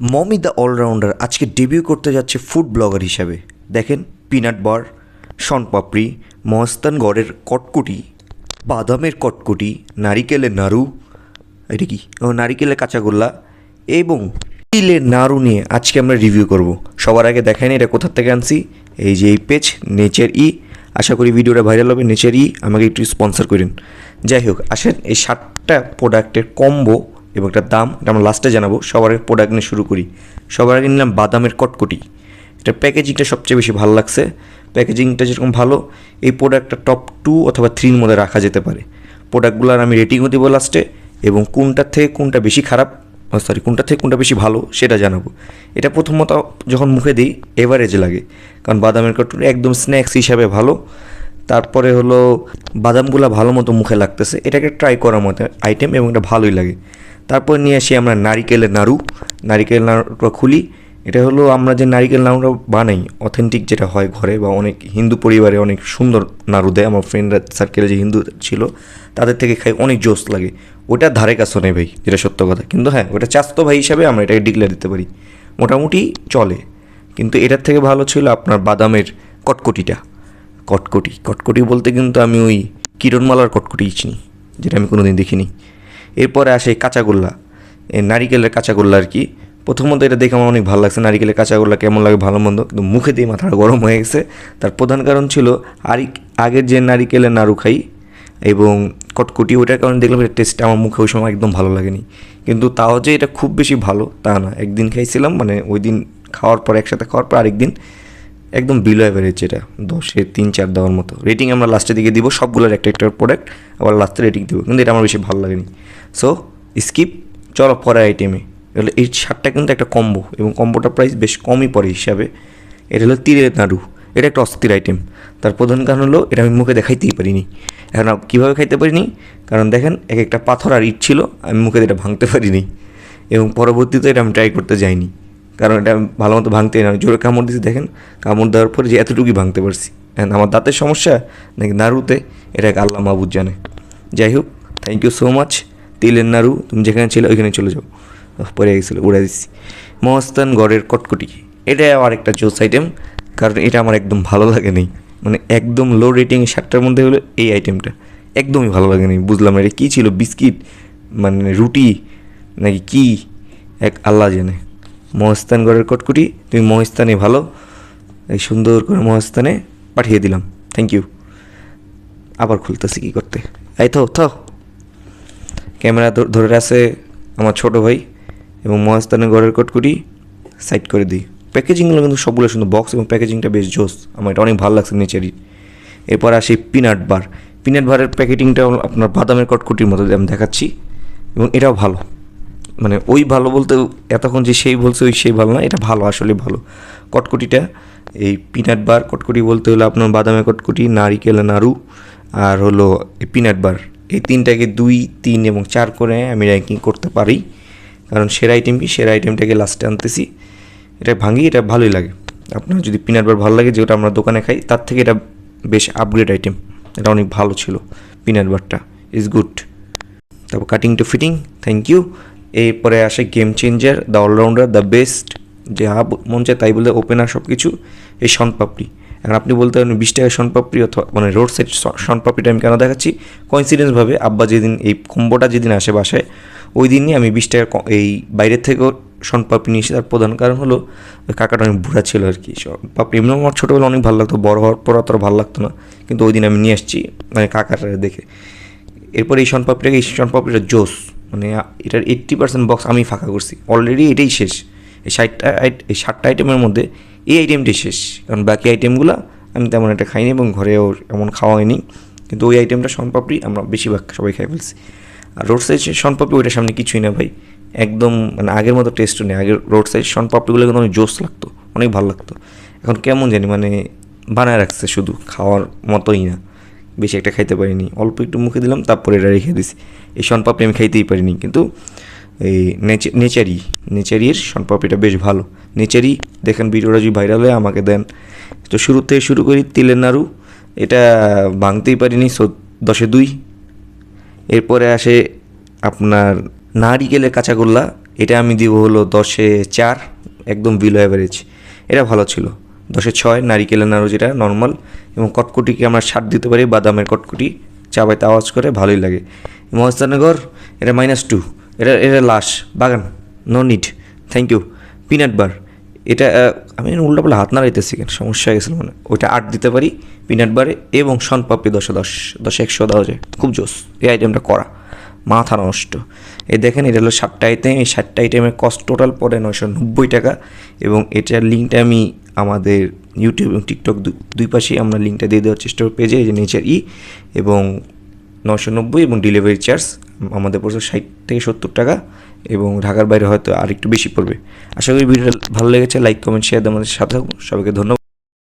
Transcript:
Mummy the allrounder আজকে debut করতে যাচ্ছে ফুড ব্লগার হিসাবে। দেখেন পিনাট বার শনপাপড়ি মহস্তানগড়ের কটকুটি, বাদামের কটকুটি, নারিকেলের নাড়ু, এটা কি? ও, নারিকেলের কাঁচাগোল্লা এবং তিলের নাড়ু নিয়ে আজকে আমরা রিভিউ করব। সবার আগে দেখাই এটা কোথা থেকে আনছি। এই যে এই পেজ নেচার ই। আশা করি ভিডিওটা ভাইরাল হবে, নেচার ই। আমাকে একটু স্পন্সর করেন। যাই হোক, আসেন, এই সাতটা প্রোডাক্টের কম্বো এবং একটা দাম, এটা আমরা লাস্টে জানাব, সবার আগে প্রোডাক্ট নিয়ে শুরু করি। সবার আগে নিলাম বাদামের কটকটি। এটা প্যাকেজিংটা সবচেয়ে বেশি ভালো লাগছে। প্যাকেজিংটা যেরকম ভালো, এই প্রোডাক্টটা টপ টু অথবা থ্রির মধ্যে রাখা যেতে পারে। প্রোডাক্টগুলোর আমি রেটিংও দেবো লাস্টে এবং কোনটার থেকে কোনটা বেশি খারাপ সরি কোনটা থেকে কোনটা বেশি ভালো, সেটা জানাব। এটা প্রথমত যখন মুখে দিই এভারেজ লাগে। কারণ বাদামের কটকটি একদম স্ন্যাক্স হিসাবে ভালো। তারপরে হলো বাদামগুলো ভালো মতো মুখে লাগতেছে। এটাকে ট্রাই করার মতো আইটেম এবং এটা ভালোই লাগে। তারপর নিয়ে আসি আমরা নারিকেলের নাড়ু। নারিকেল নাড়ুটা খুলি। এটা হলো আমরা যে নারিকেল নাড়ুটা বানাই অথেন্টিক যেটা হয় ঘরে বা অনেক হিন্দু পরিবারে অনেক সুন্দর নাড়ু দেয়। আমার ফ্রেন্ডরা সার্কেলে যে হিন্দু ছিল, তাদের থেকে খাই অনেক জোস লাগে। ওটা ধারে কাছে নেই ভাই, যেটা সত্য কথা। কিন্তু হ্যাঁ ওটা চাস্তো ভাই হিসাবে আমরা এটাকে ডিক্লেয়ার দিতে পারি। মোটামুটি চলে। কিন্তু এটার থেকে ভালো ছিল আপনার বাদামের কটকটিটা। কটকটি। কটকটি বলতে কিন্তু আমি ওই কিরণমালার কটকটিই চিনি, যেটা আমি কোনোদিন দেখিনি। এরপরে আসে কাঁচাগোল্লা। নারিকেলের কাঁচাগোল্লা আর কি। প্রথমত এটা দেখে আমার অনেক ভালো লাগছে, নারিকেলের কাঁচাগোল্লা কেমন লাগে, ভালো মন্দ। কিন্তু মুখে দিয়ে মাথাটা গরম হয়ে গেছে। তার প্রধান কারণ ছিল আর আগের যে নারিকেলের নাড়ু খাই এবং কটকটি ওটার কারণে দেখলাম এটা টেস্টটা আমার মুখে ওই সময় একদম ভালো লাগেনি। কিন্তু তাও যে এটা খুব বেশি ভালো তা না। একদিন খাইছিলাম মানে ওই দিন খাওয়ার পর, একসাথে খাওয়ার পর আরেকদিন একদম বিলো অ্যাভারেজ এটা। দশে তিন, চার দেওয়ার মতো। রেটিং আমরা লাস্টের দিকে দিব, সবগুলোর একটা একটা প্রোডাক্ট আবার লাস্টে রেটিং দিব। কিন্তু এটা আমার বেশি ভালো লাগেনি। সো স্কিপ চলো পরের আইটেমে এগুলো এই শার্টটা কিন্তু একটা কম্বো এবং কম্বোটার প্রাইস বেশ কমই পড়ে হিসাবে। এটা হলো তীরের নাড়ু। এটা একটা অস্থির আইটেম তার প্রধান কারণ হলো, এটা আমি মুখে দেখাইতেই পারিনি। এখন কীভাবে খাইতে পারিনি? কারণ দেখেন এক একটা পাথর আর ইট ছিল, আমি মুখে এটা ভাঙতে পারিনি। এবং পরবর্তীতে এটা আমি ট্রাই করতে যাইনি। কারণ এটা ভালো মতো ভাঙতেই না। জোরে কামড় দিয়েছি, দেখেন। কামড় দেওয়ার পরে যে এতটুকুই ভাঙতে পারছি। And আমার দাঁতের সমস্যা, নাকি নাড়ুতে, এটা এক আল্লাহ মাহবুদ জানে। যাই হোক থ্যাংক ইউ সো মাচ তিলের নাড়ু, তুমি যেখানে ছিলে, ওইখানে চলে যাও। পরে গেছিল, উড়ে দিচ্ছি মহস্তান গড়ের কটকটি। এটা আমার একটা জোস আইটেম কারণ এটা আমার একদম ভালো লাগে নেই। মানে একদম লো রেটিং সাতটার মধ্যে হলো এই আইটেমটা একদমই ভালো লাগে নেই, বুঝলাম এটা কী ছিল? বিস্কিট? মানে রুটি? নাকি কি? এক আল্লাহ জানে। মহস্তানগড়ের কটকুটি। তুমি মহস্তানে ভালো, এই সুন্দর করে মহস্তানে পাঠিয়ে দিলাম। থ্যাংক ইউ আবার খুলতেছি কী করতে? এই তো তো ক্যামেরা ধরে আছে আমার ছোট ভাই এবং মহাস্থানের ঘরের কটকুটি সাইড করে দিই। প্যাকেজিংগুলো কিন্তু সবগুলো সুন্দর বক্স এবং প্যাকেজিংটা বেশ জোস। আমার এটা অনেক ভালো লাগছে নেচারি এরপর আসি পিনাট বার পিনাট বারের প্যাকেটিংটা আপনার বাদামের কটকুটির মতো আমি দেখাচ্ছি এবং এটাও ভালো। মানে ওই ভালো বলতে এতক্ষণ যে সেই বলছে, ওই সেই ভালো না, এটা ভালো আসলে ভালো। কটকটিটা, এই পিনাট বার, কটকটি বলতে হলো আপনার বাদামের কটকটি, নারিকেল, নাড়ু, আর হলো পিনাট বার। এই তিনটাকে দুই, তিন এবং চার করে আমি র্যাঙ্কিং করতে পারি। কারণ সেরা আইটেম কি? সেরা আইটেমটাকে লাস্টে আনতেছি। এটা ভাঙি এটা ভালোই লাগে। আপনার যদি পিনাট বার ভালো লাগে, যেটা আমরা দোকানে খাই, তার থেকে এটা বেশ আপগ্রেড আইটেম এটা অনেক ভালো ছিল, পিনাট বারটা। ইজ গুড তারপর cutting to fitting thank you এরপরে আসে game changer the allrounder the best যে হা মন চায় তাই বলে ওপেনার সব কিছু এই শনপাপড়ি এখন আপনি বলতে পারেন বিশ টাকা শনপাপড়ি অথবা মানে রোড সাইড শনপাপড়িটা আমি কেন দেখাচ্ছি? কনসিডেন্সভাবে আব্বা যেদিন এই কম্বোটা যেদিন আসে বাসায়, ওই দিনই আমি বিশ টাকার ক- এই বাইরের থেকেও শনপাপড়ি নিয়ে এসে তার প্রধান কারণ হলো কাকাটা অনেক বুড়া ছিল আর কি। শনপাপড়ি এমনি আমার ছোটোবেলা অনেক ভালো লাগতো, বড় হওয়ার পর অতটা ভালো লাগতো না, কিন্তু ওই দিন আমি নিয়ে আসছি মানে কাকাটা দেখে। এরপর এই শনপাপড়িটাকে এই শনপাপড়িটা জোস। মানে এটার এইট্টি পার্সেন্ট বক্স আমি ফাঁকা করছি। অলরেডি এটাই শেষ। এই ষাটটা এই ষাটটা আইটেমের মধ্যে এই আইটেমটাই শেষ। কারণ বাকি আইটেমগুলো আমি তেমন একটা খাইনি এবং ঘরেও এমন খাওয়া হয়নি। কিন্তু ওই আইটেমটা শনপাপড়ি আমরা বেশিরভাগ সবাই খাই ফেলছি। আর রোড সাইড শনপাপড়ি ওইটার সামনে কিছুই না ভাই। একদম মানে আগের মতো টেস্টও নেই। আগের রোড সাইড শনপাপড়িগুলো কিন্তু অনেক জোস লাগতো। অনেক ভালো লাগতো। এখন কেমন জানি মানে বানায় রাখছে শুধু, খাওয়ার মতোই না। বেশি একটা খাইতে পারিনি। অল্প একটু মুখে দিলাম, তারপরে এটা রেখে দিছি। এই শনপাপড়ি আমি খাইতেই পারিনি, কিন্তু এই নেচে, নেচারি, নেচারির শনপাপড়িটা বেশ ভালো। নেচারি, দেখেন ভিডিওটা যদি ভাইরাল হয়, আমাকে দেন। তো শুরু থেকে শুরু করি তিলের নাড়ু, এটা ভাঙতেই পারিনি, সো দশে দুই। এরপরে আসে আপনার নারিকেলের কাঁচাগোল্লা এটা আমি দিব হলো দশে চার, একদম বিলো অ্যাভারেজ এটা ভালো ছিল। দশে ছয় নারিকেলের নাড়ু যেটা নর্মাল এবং কটকুটিকে আমরা সার দিতে পারি, বাদামের কটকুটি, চাবাইতে আওয়াজ করে ভালোই লাগে। মহস্তানগর এটা মাইনাস টু এটা এটা লাশ, বাগান no need thank you peanut bar এটা আমি উল্টা পাল্টা হাত নাড়াইতেছি কেন, সমস্যা হয়ে গেছিল মানে ওইটা আট দিতে পারি পিনাট বারে এবং শনপাপড়ি দশে দশ, দশে একশো দেওয়া যায়, খুব জোস, এই আইটেমটা করা, মাথা নষ্ট। এই দেখেন, এটা হলো সাতটা আইটেম এই সাতটা আইটেমের কস্ট টোটাল পড়ে নয়শো নব্বই টাকা, এবং এটার লিঙ্কটা আমি আমাদের ইউটিউব এবং টিকটক দুই পাশেই আমরা লিঙ্কটা দিয়ে দেওয়ার চেষ্টা করব, পেজে এই যে নেচার ই এবং নশো নব্বই এবং ডেলিভারি চার্জ আমাদের পড়ছে ষাট থেকে সত্তর টাকা এবং ঢাকার বাইরে হয়তো আর একটু বেশি পড়বে। আশা করি ভিডিওটা ভালো লেগেছে লাইক কমেন্ট শেয়ার আমাদের সাথে সবাইকে ধন্যবাদ।